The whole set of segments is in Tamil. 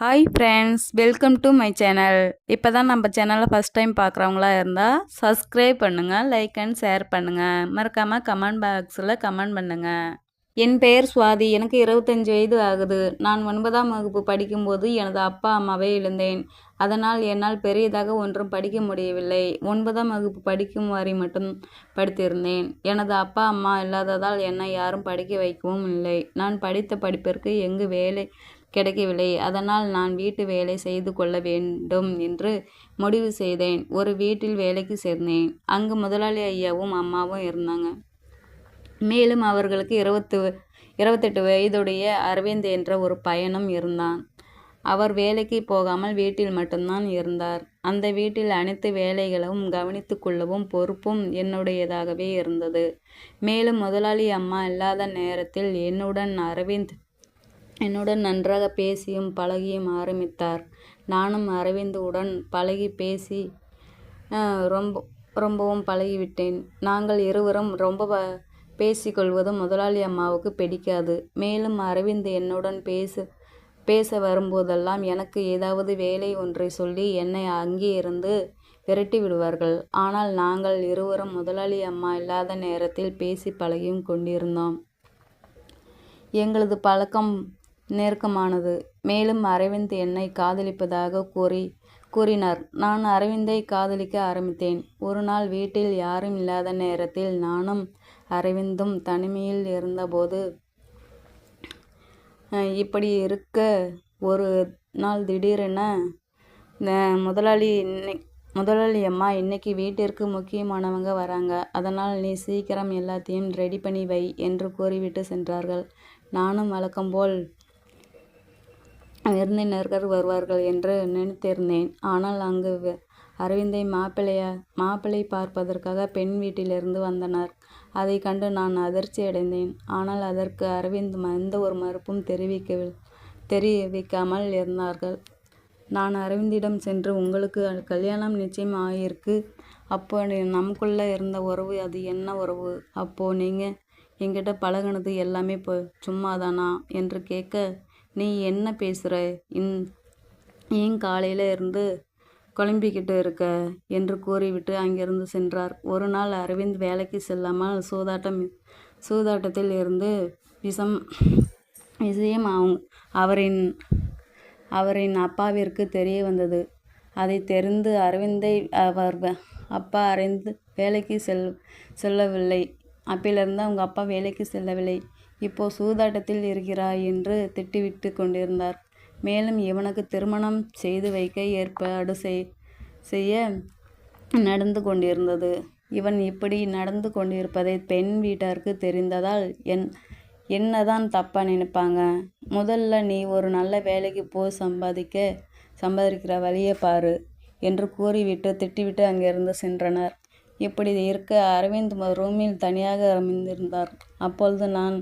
Hi friends welcome to my channel இப்போ தான் நம்ம சேனலை ஃபஸ்ட் டைம் பார்க்குறவங்களா இருந்தால் சப்ஸ்கிரைப் பண்ணுங்கள் லைக் அண்ட் ஷேர் பண்ணுங்கள் மறக்காமல் கமெண்ட் பாக்ஸில் கமெண்ட் பண்ணுங்கள் என் பெயர் சுவாதி எனக்கு இருபத்தஞ்சி வயது ஆகுது. நான் ஒன்பதாம் வகுப்பு படிக்கும்போது எனது அப்பா அம்மாவை இழந்தேன். அதனால் என்னால் பெரியதாக ஒன்றும் படிக்க முடியவில்லை. ஒன்பதாம் வகுப்பு படிக்கும் வரை மட்டும் படித்திருந்தேன். எனது அப்பா அம்மா இல்லாததால் என்னை யாரும் படிக்க வைக்கவும் இல்லை. நான் படித்த படிப்பிற்கு எங்கு வேலை கிடைக்கவில்லை. அதனால் நான் வீட்டு வேலை செய்து கொள்ள வேண்டும் என்று முடிவு செய்தேன். ஒரு வீட்டில் வேலைக்கு சேர்ந்தேன். அங்கு முதலாளி ஐயாவும் அம்மாவும் இருந்தாங்க. மேலும் அவர்களுக்கு இருபத்து இருபத்தெட்டு வயதுடைய அரவிந்த் என்ற ஒரு பையனும் இருந்தான். அவர் வேலைக்கு போகாமல் வீட்டில் மட்டும்தான் இருந்தார். அந்த வீட்டில் அனைத்து வேலைகளும் கவனித்து கொள்ளவும் பொறுப்பும் என்னுடையதாகவே இருந்தது. மேலும் முதலாளி அம்மா இல்லாத நேரத்தில் என்னுடன் அரவிந்த் என்னுடன் நன்றாக பேசியும் பழகியும் ஆரம்பித்தார். நானும் அரவிந்துடன் பழகி பேசி ரொம்ப ரொம்பவும் பழகிவிட்டேன். நாங்கள் இருவரும் ரொம்ப பேசிக்கொள்வது முதலாளி அம்மாவுக்கு பிடிக்காது. மேலும் அரவிந்த் என்னுடன் பேச பேச வரும்போதெல்லாம் எனக்கு ஏதாவது வேலை ஒன்றை சொல்லி என்னை அங்கே இருந்து விரட்டி விடுவார்கள். ஆனால் நாங்கள் இருவரும் முதலாளி அம்மா இல்லாத நேரத்தில் பேசி பழகியும் கொண்டிருந்தோம். எங்களது பழக்கம் நெருக்கமானது. மேலும் அரவிந்த் என்னை காதலிப்பதாக கூறி கூறினார். நான் அரவிந்தை காதலிக்க ஆரம்பித்தேன். ஒரு நாள் வீட்டில் யாரும் இல்லாத நேரத்தில் நானும் அரவிந்தும் தனிமையில் இருந்தபோது இப்படி இருக்க ஒரு நாள் திடீரென முதலாளி முதலாளி அம்மா இன்னைக்கு வீட்டிற்கு முக்கியமானவங்க வராங்க. அதனால் நீ சீக்கிரம் எல்லாத்தையும் ரெடி பண்ணி வை என்று கூறிவிட்டு சென்றார்கள். நானும் வழக்கம்போல் விருந்தினர்கள் வருவார்கள் என்று நினைத்திருந்தேன். ஆனால் அங்கு அரவிந்தை மாப்பிள்ளையா மாப்பிள்ளை பார்ப்பதற்காக பெண் வீட்டிலிருந்து வந்தனர். அதை கண்டு நான் அதிர்ச்சி அடைந்தேன். ஆனால் அதற்கு அரவிந்த் எந்த ஒரு மறுப்பும் தெரிவிக்க தெரிவிக்காமல் இருந்தார்கள். நான் அரவிந்திடம் சென்று உங்களுக்கு கல்யாணம் நிச்சயம் ஆகியிருக்கு அப்போ நமக்குள்ளே இருந்த உறவு அது என்ன உறவு? அப்போது நீங்கள் என்கிட்ட பழகினது எல்லாமே இப்போ சும்மாதானா என்று கேட்க நீ என்ன பேசுகிற இன் ஏன் காலையில் இருந்து குழம்பிக்கிட்டு இருக்க? என்று கூறிவிட்டு அங்கிருந்து சென்றார். ஒரு நாள் அரவிந்த் வேலைக்கு செல்லாமல் சூதாட்டம் சூதாட்டத்தில் இருந்து விஷம் விஷயம் அவரின் அவரின் அப்பாவிற்கு தெரிய வந்தது. அதை தெரிந்து அரவிந்தை அவர் அப்பா அறிந்து வேலைக்கு செல் செல்லவில்லை. அப்பிலிருந்து அவங்க அப்பா வேலைக்கு செல்லவில்லை. இப்போ சூதாட்டத்தில் இருக்கிறாய் என்று திட்டிவிட்டு கொண்டிருந்தார். மேலும் இவனுக்கு திருமணம் செய்து வைக்க ஏற்பாடு செய்ய நடந்து கொண்டிருந்தது. இவன் இப்படி நடந்து கொண்டிருப்பதை பெண் வீட்டாருக்கு தெரிந்ததால் என் என்னதான் தப்பாக நினைப்பாங்க? முதல்ல நீ ஒரு நல்ல வேலைக்கு போய் சம்பாதிக்க சம்பாதிக்கிற வழியை பாரு என்று கூறிவிட்டு திட்டிவிட்டு அங்கிருந்து சென்றனர். இப்படி இருக்க அரவிந்த் ரூமில் தனியாக அமைந்திருந்தார் அப்பொழுது நான்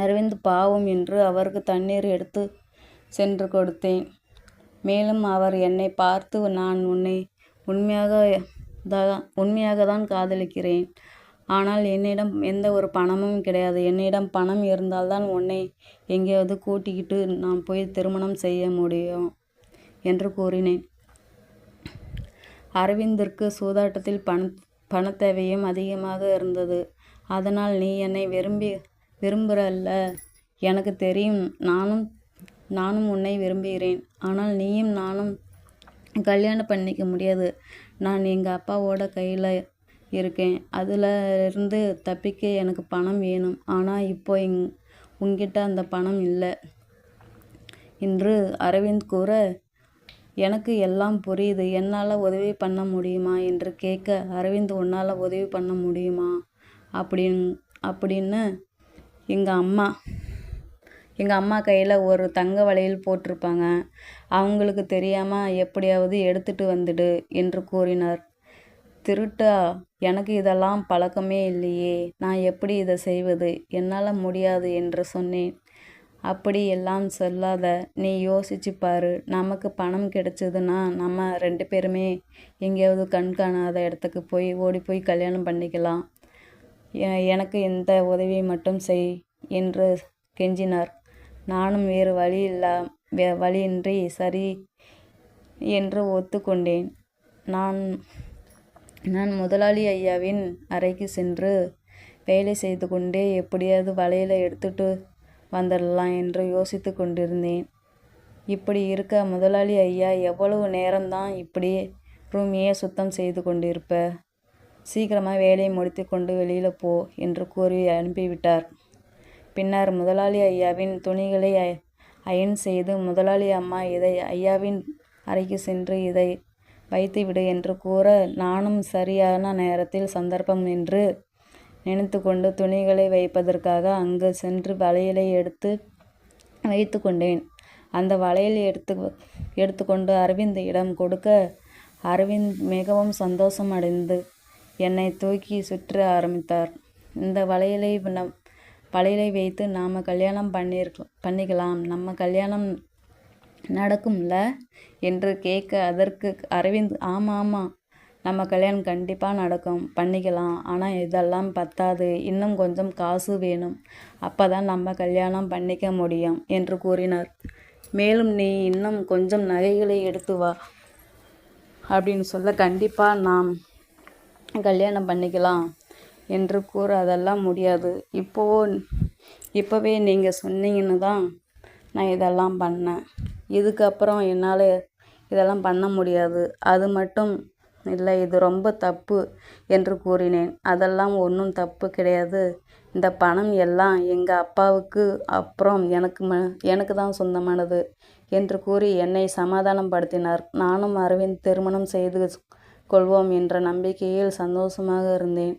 அரவிந்த் பாவம் என்று அவருக்கு தண்ணீர் எடுத்து சென்று கொடுத்தேன். மேலும் அவர் என்னை பார்த்து நான் உன்னை உண்மையாக தான் உண்மையாக தான் காதலிக்கிறேன். ஆனால் என்னிடம் எந்த ஒரு பணமும் கிடையாது. என்னிடம் பணம் இருந்தால்தான் உன்னை எங்கேயாவது கூட்டிக்கிட்டு நான் போய் திருமணம் செய்ய முடியும் என்று கூறினேன். அரவிந்திற்கு சூதாட்டத்தில் பண பண தேவையும் அதிகமாக இருந்தது. அதனால் நீ என்னை விரும்பி விரும்புகிறல்ல எனக்கு தெரியும் நானும் நானும் உன்னை விரும்புகிறேன். ஆனால் நீயும் நானும் கல்யாணம் பண்ணிக்க முடியாது. நான் எங்கள் அப்பாவோட கையில் இருக்கேன். அதில் இருந்து தப்பிக்க எனக்கு பணம் வேணும். ஆனால் இப்போ இங் உங்ககிட்ட அந்த பணம் இல்லை. என்று அரவிந்த் கூற எனக்கு எல்லாம் புரியுது. என்னால் உதவி பண்ண முடியுமா என்று கேட்க அரவிந்த் உன்னால் உதவி பண்ண முடியுமா அப்படின் அப்படின்னு எங்கள் அம்மா எங்கள் அம்மா கையில் ஒரு தங்க வளையல் போட்டிருப்பாங்க. அவங்களுக்கு தெரியாமல் எப்படியாவது எடுத்துட்டு வந்துடு என்று கூறினார். திருட்டா எனக்கு இதெல்லாம் பழக்கமே இல்லையே நான் எப்படி இதை செய்வது என்னால் முடியாது என்று சொன்னேன். அப்படி எல்லாம் சொல்லாத நீ யோசிச்சு பாரு நமக்கு பணம் கிடைச்சதுன்னா நம்ம ரெண்டு பேருமே எங்கேயாவது கண்காணாத இடத்துக்கு போய் ஓடி போய் கல்யாணம் பண்ணிக்கலாம். எனக்கு இந்த உதவியை மட்டும் செய் என்று கெஞ்சினார். நானும் வேறு வழி இல்லா வே- வழியின்றி சரி என்று ஒத்துக்கொண்டேன். நான் நான் முதலாளி ஐயாவின் அறைக்கு சென்று வேலை செய்து கொண்டே எப்படியாவது வலையில் எடுத்துட்டு வந்துடலாம் என்று யோசித்து கொண்டிருந்தேன். இப்படி இருக்க முதலாளி ஐயா எவ்வளவு நேரம்தான் இப்படி ரூமையே சுத்தம் செய்து கொண்டிருப்ப? சீக்கிரமாக வேலையை முடித்து கொண்டு வெளியில் போ என்று கூறி அனுப்பிவிட்டார். பின்னர் முதலாளி ஐயாவின் துணிகளை அய- அயன் செய்து முதலாளி அம்மா இதை ஐயாவின் அறைக்கு சென்று இதை வைத்துவிடு என்று கூற நானும் சரியான நேரத்தில் சந்தர்ப்பம் என்று நினைத்து கொண்டு துணிகளை வைப்பதற்காக அங்கு சென்று வளையலை எடுத்து வைத்து கொண்டேன். அந்த வளையலை எடுத்து எடுத்துக்கொண்டு அரவிந்திடம் கொடுக்க அரவிந்த் மிகவும் சந்தோஷம் அடைந்து என்னை தூக்கி சுற்ற ஆரம்பித்தார். இந்த வளையலை நம் வலையிலை வைத்து நாம் கல்யாணம் பண்ணியிருக்க பண்ணிக்கலாம். நம்ம கல்யாணம் நடக்கும்ல? என்று கேட்க அதற்கு அரவிந்த் ஆமாம் ஆமாம் நம்ம கல்யாணம் கண்டிப்பாக நடக்கும். பண்ணிக்கலாம். ஆனால் இதெல்லாம் பத்தாது. இன்னும் கொஞ்சம் காசு வேணும். அப்போ தான் நம்ம கல்யாணம் பண்ணிக்க முடியும் என்று கூறினார். மேலும் நீ இன்னும் கொஞ்சம் நகைகளை எடுத்து வா அப்படின்னு சொல்ல கண்டிப்பாக நாம் கல்யாணம் பண்ணிக்கலாம் என்று கூற அதெல்லாம் முடியாது. இப்போவோ இப்போவே நீங்கள் சொன்னீங்கன்னு தான் நான் இதெல்லாம் பண்ணேன். இதுக்கப்புறம் என்னால் இதெல்லாம் பண்ண முடியாது. அது மட்டும் இல்லை இது ரொம்ப தப்பு என்று கூறினேன். அதெல்லாம் ஒன்றும் தப்பு கிடையாது. இந்த பணம் எல்லாம் எங்கள் அப்பாவுக்கு அப்புறம் எனக்கு ம எனக்கு தான் சொந்தமானது என்று கூறி என்னை சமாதானப்படுத்தினார். நானும் அரவிந்த் திருமணம் செய்து கொள்வோம் என்ற நம்பிக்கையில் சந்தோஷமாக இருந்தேன்.